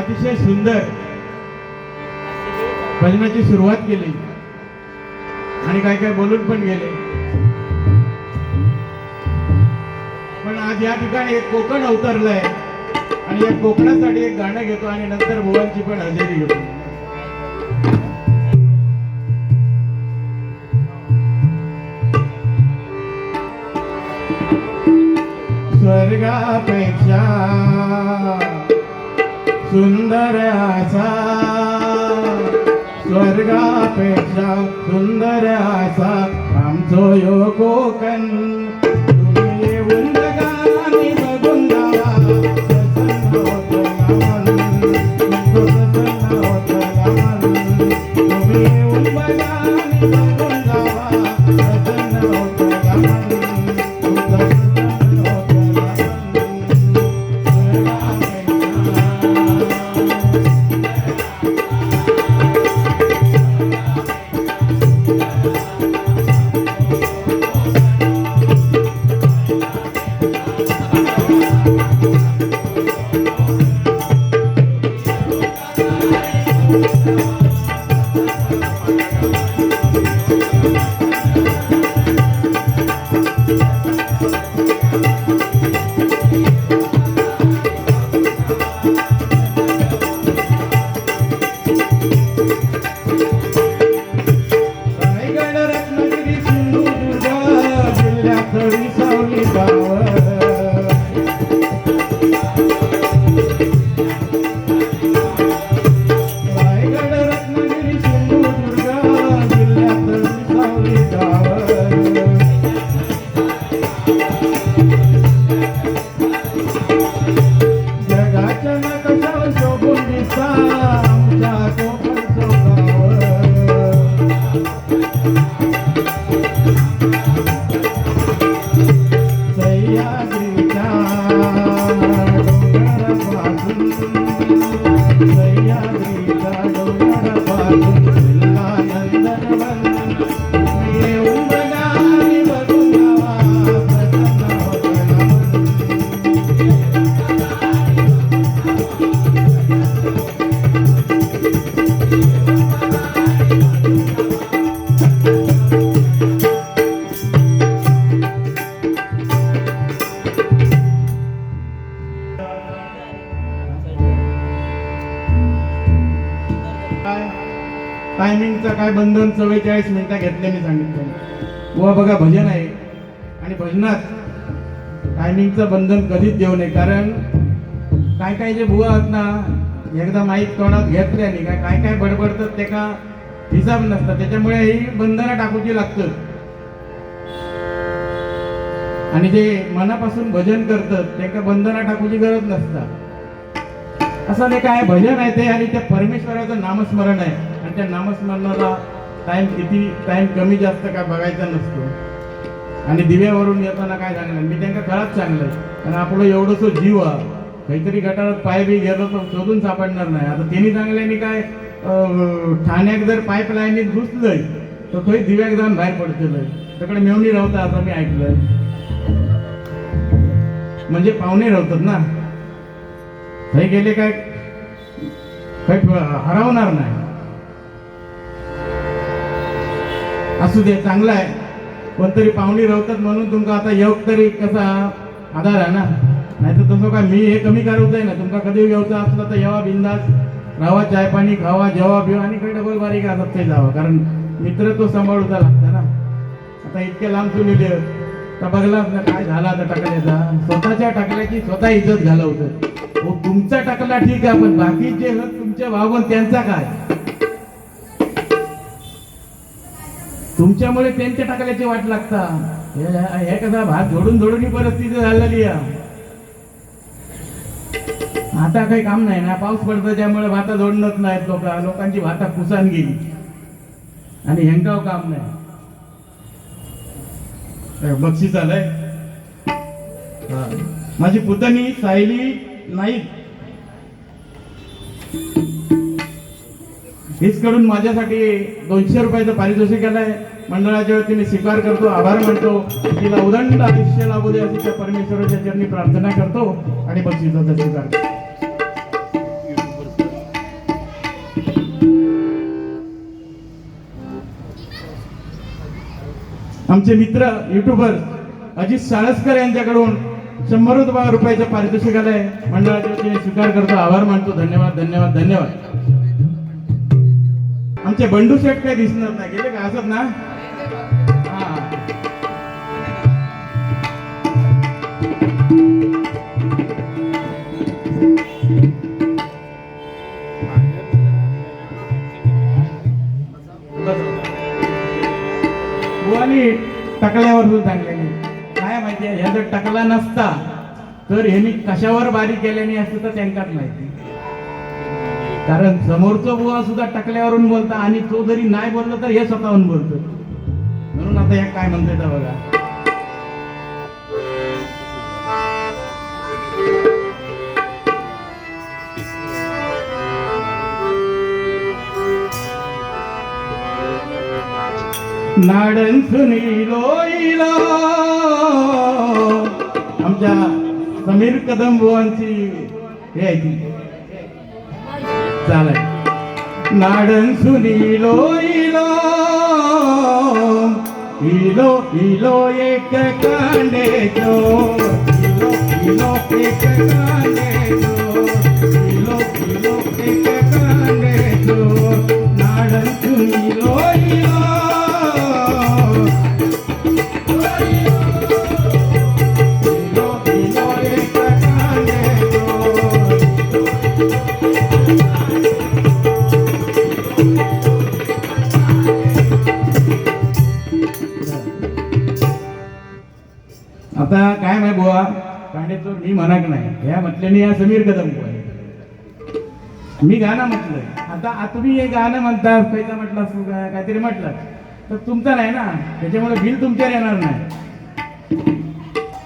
अतिशय सुंदर भजनाची सुरुवात केली. आणि काय काय बोलून पण गेले. पण आज या ठिकाणी एक कोकण अवतरलंय. आणि या कोकणासाठी एक गाणं घेतो आणि नंतर भुवनची पण हजेरी घेतो. स्वर्गापेक्षा सुंदर असा स्वर्गापेक्षा सुंदर असा आमचो यो कोकण. तुम्ही येऊन बघून जावा. प्रसन्न Sita टायमिंगचं काय बंधन चव्वेचाळीस मिनिटं घेतले मी सांगितलं. बुवा बघा भजन आहे. आणि भजनात टायमिंगचं बंधन कधीच देऊ नये. कारण काय काय जे बुवा आहेत ना एकदा माईक तोंडात घेतले आणि काय काय काय बडबडतात ते का हिसाब नसतात. त्याच्यामुळे ही बंधनं टाकूची लागतात. आणि जे मनापासून भजन करतात ते का बंधना टाकूची गरज नसतात. असं नाही काय भजन आहे ते आणि त्या परमेश्वराचं नामस्मरण आहे. आणि नामस्मरणाला टाइम किती टाइम कमी जास्त काय बघायचा नसतो. आणि दिव्यावरून येताना काय सांगणार मी त्यांना खरंच सांगलंय आणि आपलं एवढंसं जीव काहीतरी गटारात पाय बी गेलो तर शोधून सापडणार नाही. आता त्यांनी सांगल्याने काय अं, ठाण्यात जर पाईपलाईनीत घुसलंय तर तोही दिव्याक जाऊन बाहेर पडतलंय त्याकडे मेवणी राहता असं मी ऐकलंय. म्हणजे पाहुणे राहतात ना. हे गेले काय काही हरवणार नाही. असू दे चांगलं आहे. कोणतरी पाहुणी रवतात म्हणून तुमका आता योग तरी कसा आधार आहे ना? नाही तर तसं काय मी हे कमी करवतोय ना? तुमका कधी येऊचा असला तर येवा बिंदास. रावा चाय पाणी खावा जेवा बिवा आणि काही डबल बारीक असत ते जावं. कारण मित्र तो सांभाळूचा लागता ना. आता इतके लांब तुम्ही तर बघला ना काय झाला आता टाकल्याचा? स्वतःच्या टाकल्याची स्वतः इज्जत घालवतं हो तुमचा टाकला ठीक आहे पण बाकीचे तुमच्या वागून त्यांचा काय? तुमच्यामुळे त्यांच्या टाकल्याची वाट लागता. हे कसा भात जोडून जोडून परिस्थिती झालेली आता काही काम नाही ना पाऊस पडतो त्यामुळे भाता जोडणच नाहीत लोक. लोकांची भाता कुसान गेली. आणि हेंकाव काम नाही. बक्षीस आलंय. माझी पुतणी सायली नाईक. हीचकडून माझ्यासाठी दोनशे रुपयाचं पारितोषिक आलंय आहे. मंडळाच्या वतीने स्वीकार करतो आभार मानतो. तिला उदंड आयुष्य लाभू दे तिच्या परमेश्वराच्या चरणी प्रार्थना करतो आणि बक्षिसाचा स्वीकार करतो. आमचे मित्र युट्यूबर अजित साळसकर यांच्याकडून शंभर रुपयाचं पारितोषिक आलंय. मंडळाच्या वतीने स्वीकार करतो आभार मानतो. धन्यवाद धन्यवाद धन्यवाद. आमचे बंडू शेठ काही दिसणार नाही. गेले का? असत ना? बुवानी टकल्यावर सुद्धा सांगलेली काय माहितीये ह्या जर टकला नसता तर ह्यांनी कशावर बारी केल्याने असं तर त्यांकाच माहिती. कारण समोरचं बुवा सुद्धा टकल्यावरून बोलता आणि तो जरी नाही बोललं तर हे स्वतःहून बोलतो. म्हणून आता या काय म्हणतोय तर बघा. नाडन सुनीलो आमच्या समीर कदम बुवांची हे आहे ती चालेल नाडन सुनीलो इलो इलो इलो एक कांडे जो इलो इलो एक कांडे जो इलो इलो एक कांडे जो नाडन सुनीलो आता काय माहिती बुवा? कांडेचोर मी म्हणाक नाही. ह्या म्हटल्याने या समीर कदम बुवा. आहे. मी गाणं म्हटलंय. आता तुम्ही हे गाणं म्हणता कैसा म्हटलं असू का काहीतरी म्हटलं. तर तुमचं नाही ना? त्याच्यामुळे बिल तुमच्यावर येणार नाही.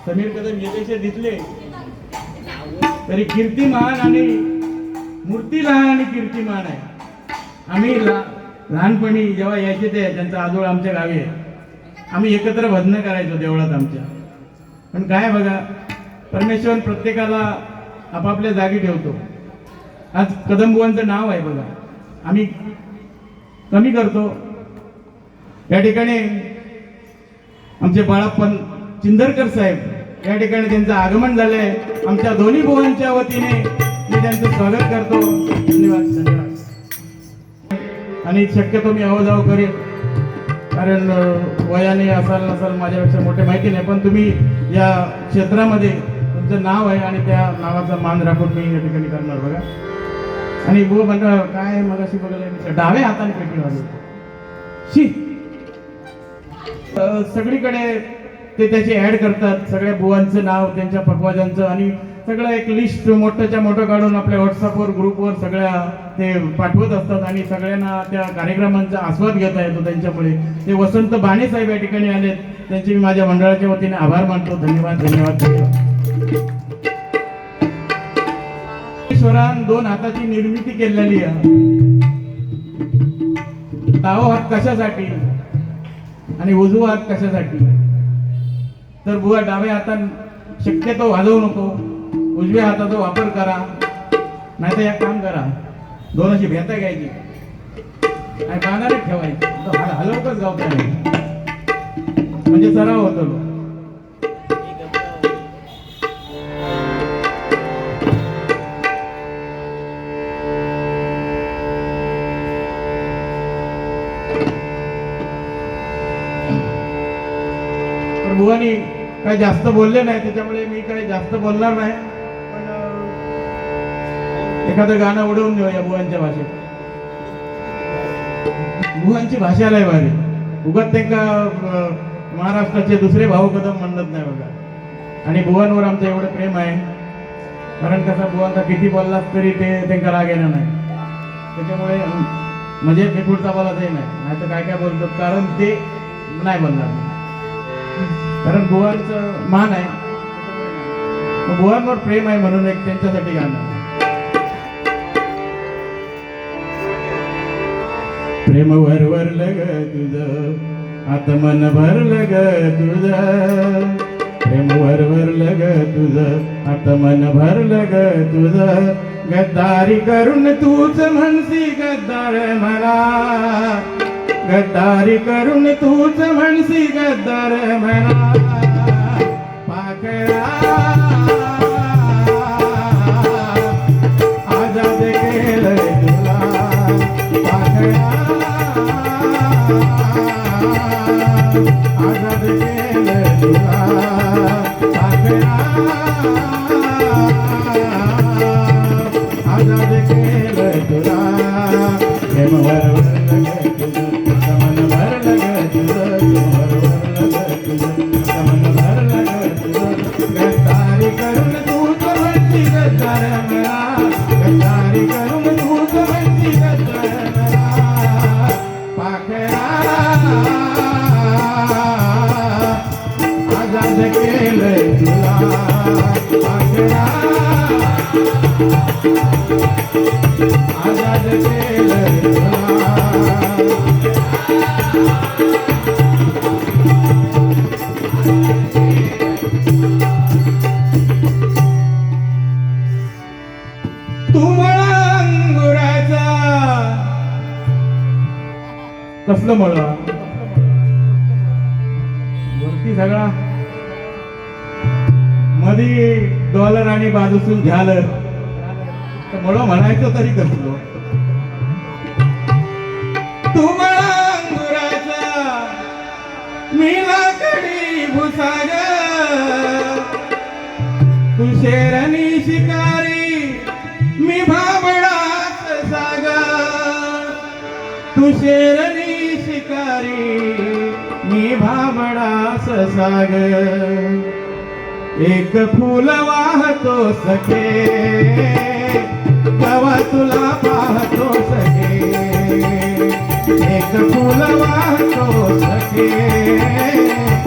समीर कदम येतेशे दिसले तरी कीर्तिमान आणि मूर्ती लहान आणि कीर्तिमान आहे. आम्ही लहानपणी जेव्हा यायचे ते त्यांचा आजोळ आमच्या गावी आहे. आम्ही एकत्र भजनं करायचो देवळात आमच्या. पण काय बघा परमेश्वर प्रत्येकाला आपापल्या जागी ठेवतो. आज कदमबुवांचं नाव आहे बघा. आम्ही कमी करतो. या ठिकाणी आमचे बाळाप्पन चिंदरकर साहेब या ठिकाणी त्यांचं आगमन झालंय. आमच्या दोन्ही बुवांच्या वतीने मी त्यांचं स्वागत करतो. धन्यवाद धन्यवाद. आणि शक्यतो मी अवजाव करेन. कारण वयाने असाल नसाल माझ्यापेक्षा मोठे माहिती नाही पण तुम्ही या क्षेत्रामध्ये तुमचं नाव आहे आणि त्या नावाचा मान राखून मी या ठिकाणी करणार बघा. आणि वो म्हणता काय मग अशी बघायला डाव्या हाताने पेटी वाजवतो. शी! सगळीकडे ते त्याचे ॲड करतात सगळ्या बुवांचं नाव त्यांच्या पकवाजांचं आणि सगळं एक लिस्ट मोठंच्या मोठं काढून आपल्या व्हॉट्सअपवर ग्रुपवर सगळ्या ते पाठवत असतात आणि सगळ्यांना त्या कार्यक्रमांचा आस्वाद घेता येतो त्यांच्यामुळे. ते वसंत बाणे साहेब या ठिकाणी आलेत. त्यांचे मी माझ्या मंडळाच्या वतीने आभार मानतो. धन्यवाद धन्यवाद धन्यवाद. दोन हाताची निर्मिती केलेली आहे. डावा हात कशासाठी? आणि उजवा हात कशासाठी? तर बुवा डाव्या हातात शक्यतो वाजवू नको. उजव्या हाताचा वापर करा. नाहीतर एक काम करा. दोन अशी भेता घ्यायची. आणि बाणारे ठेवायची. हल- हलवतच गावता नाही? म्हणजे सराव होतो. तर बुवानी काही जास्त बोलले नाही त्याच्यामुळे मी काही जास्त बोलणार नाही. एखादं गाणं उडवून देऊ या बुवांच्या भाषेत. बुवांची भाषा लय भारी. उगत त्यांना महाराष्ट्राचे दुसरे भाऊ कदम म्हणत नाही बघा. आणि बुवांवर आमचं एवढं प्रेम आहे. कारण कसं बुवांचा किती बोललास तरी ते त्यांना राग येणार नाही. त्याच्यामुळे म्हणजे मी पुढचा बोला ते नाही. नाही तर काय काय बोलतात? कारण ते नाही बोलणार. कारण बुवांचं मान आहे. बुवांवर प्रेम आहे म्हणून एक त्यांच्यासाठी गाणं. प्रेम वरवरलं ग तुझं. आता मन भरलं ग तुझं. प्रेम वरवरलं ग तुझं. आता मन भरलं ग तुझं. गद्दारी करून तूच म्हणसी गद्दार मला. गद्दारी करून तूच म्हणसी गद्दार म्हणा पाकळा आजाद केलं तुला प्रेम वरवरलं ग तुझं आजाद केलं तुला तरी कसलो तू अंगुराचा मी लाकडी भुसाग तू शेरणी शिकारी मी भाबडाच सागा तू शेरणी शिकारी मी भाबडास साग एक फूल वाहतो सखे. तुला पाहतो सखे एक फूल वाहतो सखे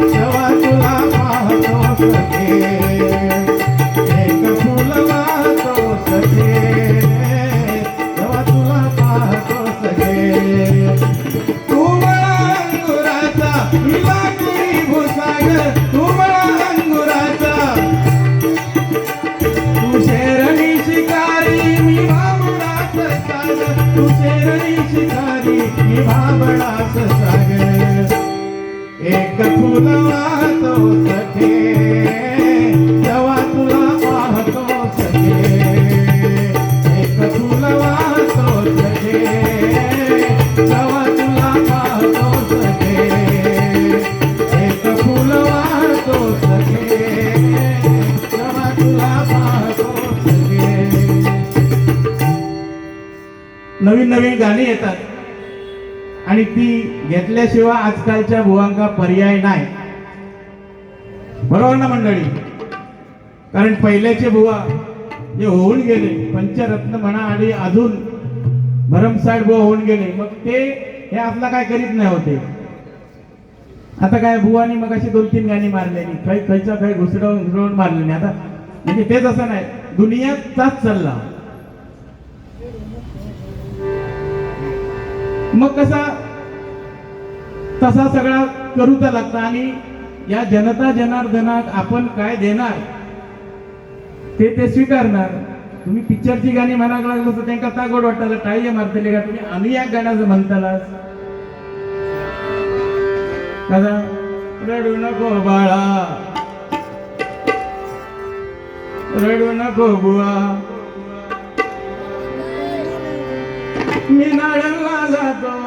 तेव्हा तुला पाहतो सखे तू शिकारी मी भाबडास साग एक फुलवा तो सखे आणि ती घेतल्याशिवाय आजकालच्या भुवांका पर्याय नाही. बरोबर ना मंडळी? कारण पहिल्याचे बुवा जे होऊन गेले पंचरत्न म्हणा आणि अजून भरमसाठ बुवा होऊन गेले मग ते हे आपला काय करीत नाही होते. आता काय बुवानी मग अशी दोन तीन गाणी मारलेली काही खयचा काही घुसडवून घुसडवून मारलेली आता म्हणजे तेच असं नाही दुनियाचाच चालला मग कसा तसा सगळा करूचा लागता. आणि या जनता जनार्दनाक आपण काय देणार ते ते स्वीकारणार. तुम्ही पिक्चरची गाणी म्हणाक लागलो तर त्यांना तागोड गोड टाय मारतले का? तुम्ही आम्ही या गाण्याचं म्हणतालास. दादा रडू नको बाळा. रडू नको बुवा. मी नाळला जातो.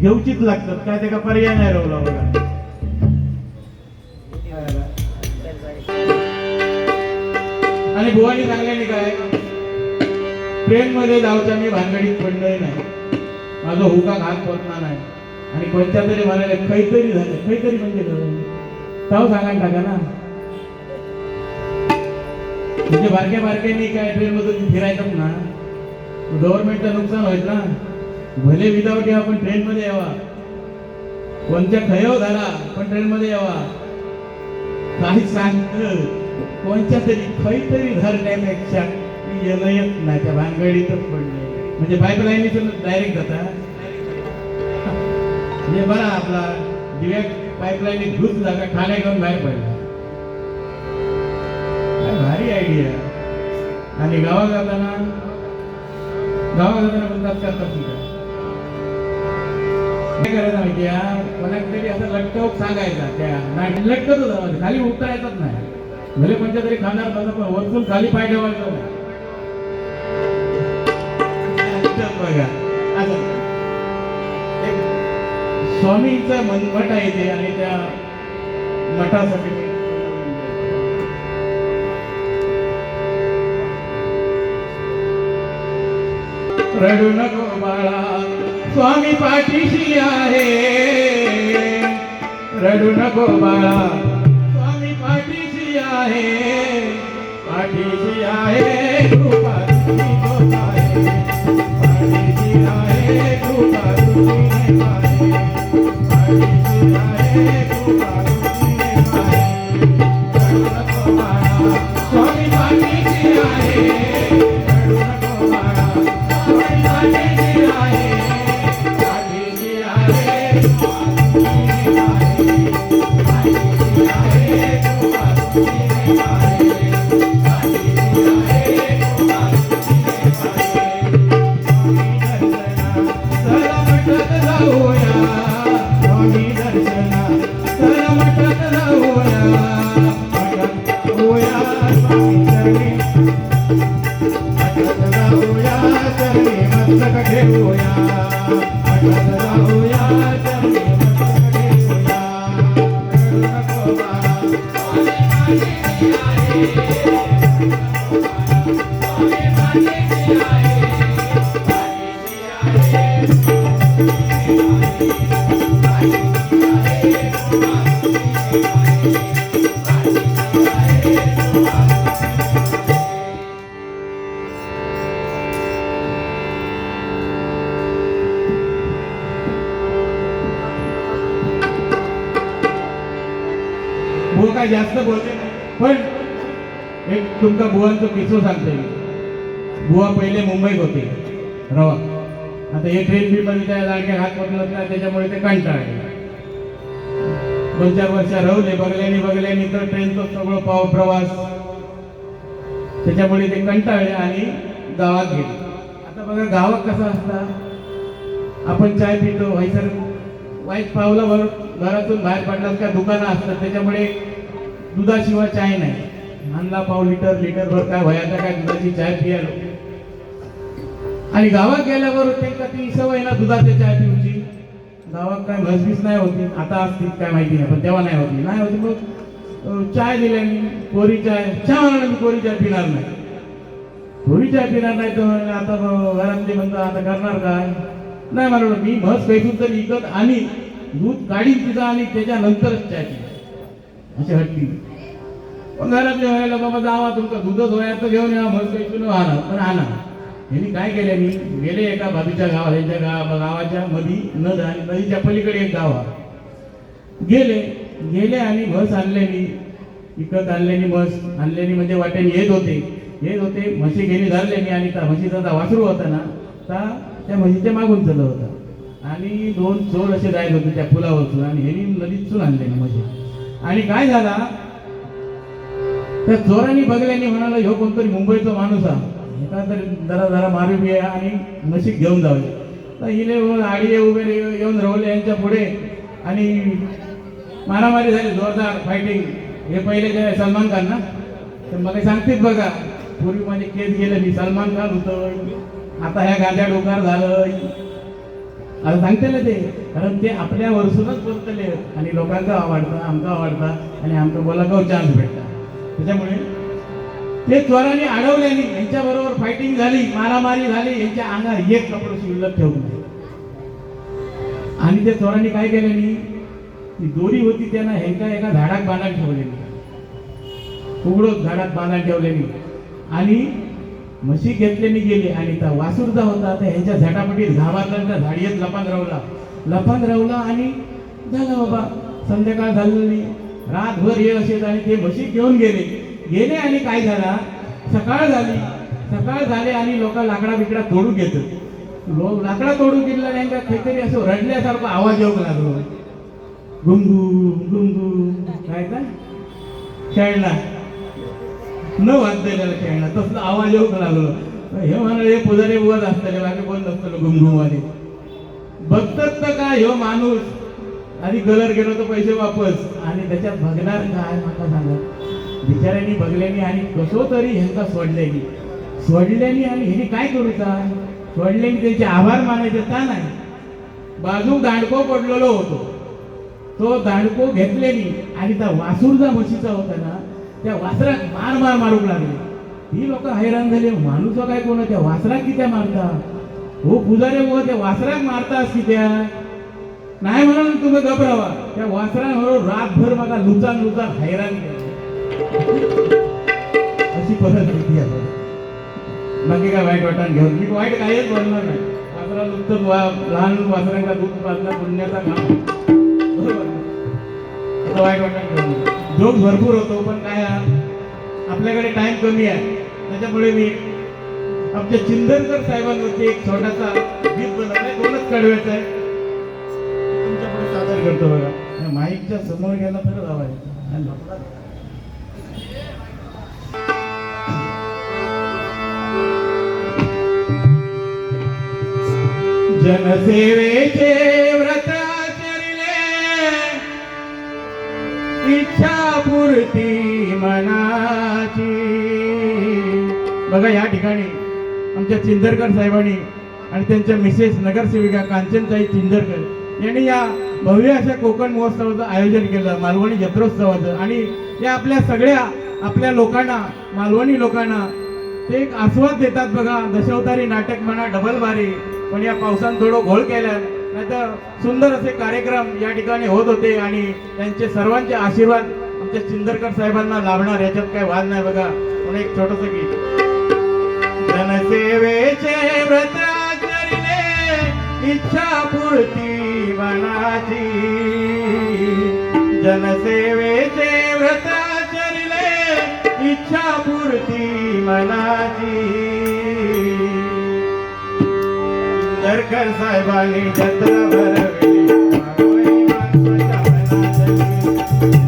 घेऊचीच लागतात. काय त्याला पर्याय नाही राहला बघा आणि बुवानी सांगल्याने काय? ट्रेन मध्ये जाऊच्या मी भानगडीत पडलोय नाही. माझा हुका घात पोचला नाही. आणि कोणत्या तरी म्हणाले काहीतरी झालं काहीतरी म्हणजे ताव सांगायला टाका ना. म्हणजे बारक्या बारक्यांनी काय ट्रेन मधून फिरायचं ना गव्हर्नमेंटचं नुकसान व्हायचं ना. भले विदाऊट यावा पण ट्रेन मध्ये यावा. कोणत्या खयव झाला पण ट्रेन मध्ये यावा. काही सांगत कोणत्या तरी काहीतरी धरण्यापेक्षा मी येणं येत नाही त्या भानगडीतच पडले. म्हणजे पाईपलाईनीतून डायरेक्ट जाता. म्हणजे बरा आपला डिरेक्ट पाईपलाईनी घुस जागा ठाणे घेऊन बाहेर पडला. काय भारी आयडिया आणि गावात जाताना गावात जाताना म्हणतात करतात काय करायचं माहिती आहे? कोणाक तरी असं लटकवून सांगायचा त्या नाही लटकतच होता खाली उठता येतच नाही. भले म्हणजे तरी खाणार तसं पण वरतून खाली पाय ठेवायचं नाही. असं बघा. स्वामींचा मन मठ आहे ते आणि त्या मठासाठी रडू नको बाळा. स्वामी पाठीशी आहे. रडू नको बाळा. स्वामी पाठीशी आहे. पाठीशी आहे पाठीशी आहे पाठीशी आहे काय जास्त बोलते पण एक तुमका बुवांचं किस्सो सांगते बुवा पहिले मुंबईत होते. रवा. आता हे ट्रेन बी मध्ये त्या लाडक्या हात पकडत नाही त्याच्यामुळे ते कंटाळले दोन चार वर्ष रवले बघल्याने बघल्याने तर ट्रेनचं सगळं पाव प्रवास. त्याच्यामुळे ते कंटाळले आणि गावात गेले. आता बघा गावात कसं असतं? आपण चाय पितो व्हायचं वाईट पावलावर घरातून बाहेर पडलात का दुकानं असतात त्याच्यामुळे दुधाशिवाय चाय नाही. आणला पाव लिटर लिटर भर काय वयाचा काय दुधाची चाय पियालो. आणि गावात गेल्यावर त्यांना ती सवय ना दुधाची चाय पिऊची. गावात काय म्हसबीस नाही होती. आता असतील काय माहिती नाही पण तेव्हा नाही होती. नाही होती मग चाय दिल्याने कोरी चाय. चहा म्हणा मी कोरी चाय पिणार नाही. कोरी चाय पिणार नाही तर आता घरामध्ये घरातले म्हणतात आता करणार काय? नाही म्हणलं मी म्हस पैसून तर विकत आणि दूध काढीन तिचा आणि त्याच्यानंतरच चाय पिणार. अशी हट्टी. पण घरातले व्हायला बाबा जावा तुमका दूध व्हायचं घेऊन या म्हस पैसून आणा पण आणा यांनी काय केलं मी गेले एका भाभीच्या गावात यांच्या गावा गावाच्या मधी नद आणि नदीच्या पलीकडे एक गाव आहे. गेले. गेले आणि म्हस आणलेली. विकत आणलेली म्हस. आणलेली म्हणजे वाट्याने येत होते. येत होते म्हशी घेणे धरलेली आणि त्या म्हशीचा वासरू होता ना ता त्या म्हशीच्या मागून चालत होता. आणि दोन चोर असे जायत होते त्या पुलावरतून आणि ह्यांनी नदीतून आणलेली म्हशी. आणि काय झाला? त्या चोरांनी बघल्याने म्हणाला ह्यो कोणतरी मुंबईचा माणूस हा. एका तरी जरा जरा मारू बी आणि म्हशी घेऊन जावे तर हिने आडीये उभे येऊन रवले यांच्या पुढे. आणि मारामारी झाली जोरदार फायटिंग हे पहिले जे सलमान खान ना? तर मला सांगतेच बघा. पूर्वी माझे केस गेले मी सलमान खान होतो. आता ह्या गाड्या डोकार झालं. आता सांगते ना ते. कारण ते आपल्या वरसूनच बोलतले आणि लोकांचा आवडता आमचा आवडता आणि आमका बोलाकाव चान्स भेटता त्याच्यामुळे ते चोरांनी अडवल्याने यांच्याबरोबर फायटिंग झाली मारामारी झाली यांच्या अंगावर एक कपडा शिल्लक ठेवून आणि त्या चोरांनी काय केल्यानी ती दोरी होती त्यांना ह्यांच्या एका झाडात बांधायला ठेवलेली. उघडोच झाडात बांधायला ठेवलेली. आणि म्हशी घेतल्याने गेली. आणि त्या वासुरचा होता. तर ह्यांच्या झटापटीत झाडातल्या झाडीत लपान रावला लपान रावला आणि झालं बाबा संध्याकाळ झालेली. रातभर हे असे आणि ते म्हशी घेऊन गेले. गेले आणि काय झाला? सकाळ झाली. सकाळ झाले आणि लोक लाकडा बिकडा तोडून घेतात. लोक लाकडा तोडून घेतला का काहीतरी असं रडल्यासारखं आवाज येऊ लागलो. गुंगू गुंगू. काय काय खेळला न वाजलेला खेळणं तसला आवाज येऊ लागलो. हे म्हणाले हे पुजारी वध असतले बाकी कोण नसतलो घुमघुमवाले. बघतात तर काय ह्यो माणूस. आणि कलर गेलो तर पैसे वापस. आणि त्याच्यात बघणार काय माका सांगा. बिचाऱ्यांनी बघल्यानी आणि कसो तरी ह्यांका सोडल्यानी. सोडल्यानी आणि ह्यानी काय करूचा सोडल्यानी त्यांचे आभार मानायचे का नाही? बाजू दांडको पडलेलो होतो. तो दांडको घेतलेली आणि त्या वासूरचा म्हशीचा होता ना त्या वासराक मार मार मारूक लागले. ही लोक हैराण झाली माणूस काय कोण त्या वासराक कित्या मारता? हो पुजारे बुवा त्या वासराक मारतास कित्या नाही म्हणून तुम्ही घबरावा. त्या वासरांबरोबर रातभर मला लुचान लुचान हैराण केलं. अशी परिस्थिती आहे. बाकी काय वाईट वाटण घेऊन? मी वाईट काहीच बोलणार नाही. वासरा नुकतं वा- लहान वासरांना दूध पाजणं पुण्याचा काम बरोबर? वाईट वाटण घेऊन? उद्योग भरपूर होतो पण काय आपल्याकडे टाइम कमी आहे. त्याच्यामुळे मी आमच्या चिंदरकर साहेबांवरती एक छोटासा गीत बनवलाय दोनच कडव्याचा आहे? तुमच्यापुढे सादर करतो बघा. माईकच्या समोर गेला तरच आवाज येतो. जनसेवेचे इच्छा पूर्ती मनाची. बघा या ठिकाणी आमच्या चिंदरकर साहेबांनी आणि त्यांच्या मिसेस नगरसेविका कांचनताई चिंदरकर यांनी या भव्य अशा कोकण महोत्सवाचं आयोजन केलं मालवणी जत्रोत्सवाचं. आणि या आपल्या सगळ्या आपल्या लोकांना मालवणी लोकांना ते एक आस्वाद देतात बघा. दशावतारी नाटक म्हणा डबल बारी. पण या पावसानं थोडं घोळ केला नाहीतर सुंदर असे कार्यक्रम या ठिकाणी होत होते आणि त्यांचे सर्वांचे आशीर्वाद आमच्या चिंदरकर साहेबांना लाभणार याच्यात काही वाद नाही बघा. म्हणून एक छोटस गीत. जनसेवेचे व्रत करिले इच्छा पूर्ती मनाची. जनसेवेचे व्रत करिले इच्छा पूर्ती मनाची. दरकर साहेबांनी जत्रा भरवली मागोई माणसाच्या मनातली.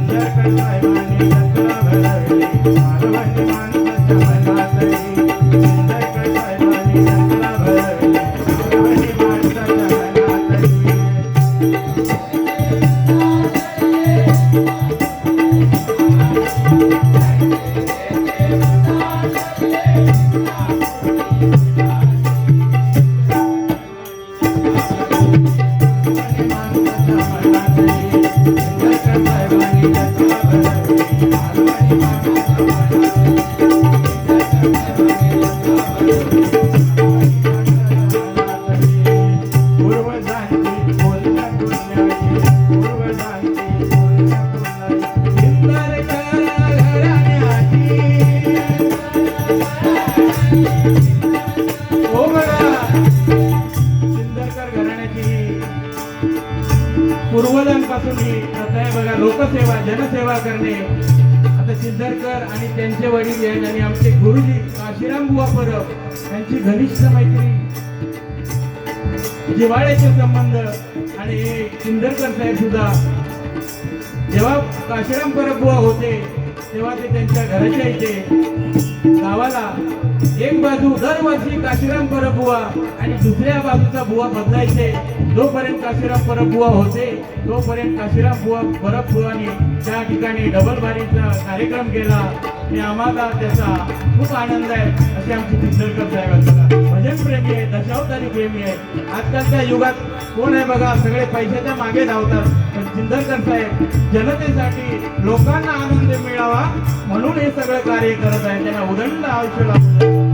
दरकर साहेबांनी जत्रा भरवली मानवाच्या माणसाच्या पूर्वजांपासून ही प्रथा आहे बघा लोकसेवा जनसेवा करणे. आता सिद्धरकर आणि त्यांचे वडील आहेत आणि आमचे गुरुजी काशीराम बुवा परब यांची घनिष्ठ मैत्री जिवाळ्याचे संबंध आणि सिंदरकर साहेब सुद्धा. जेव्हा काशीराम परब बुवा होते तेव्हा ते त्यांच्या घराच्या इथे. गावाला एक बाजू दरवर्षी काशीराम परबुवा आणि दुसऱ्या बाजूचा बुवा बदलायचे. जोपर्यंत काशीराम परबुवा होते तोपर्यंत काशीराम बुवा परबुवाने त्या ठिकाणी डबल बारीचा कार्यक्रम केला. आणि आम्हाला त्याचा खूप आनंद आहे असे आमचे चित्रकर साहेबांचा भजन प्रेमी आहे दशावतारी प्रेमी आहे. आजकालच्या युगात कोण आहे बघा सगळे पैशाच्या मागे धावतात. सिंदरकर साहेब जनतेसाठी लोकांना आनंद मिळावा म्हणून हे सगळं कार्य करत आहे. त्यांना उदंड आयुष्य लागलं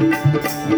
Música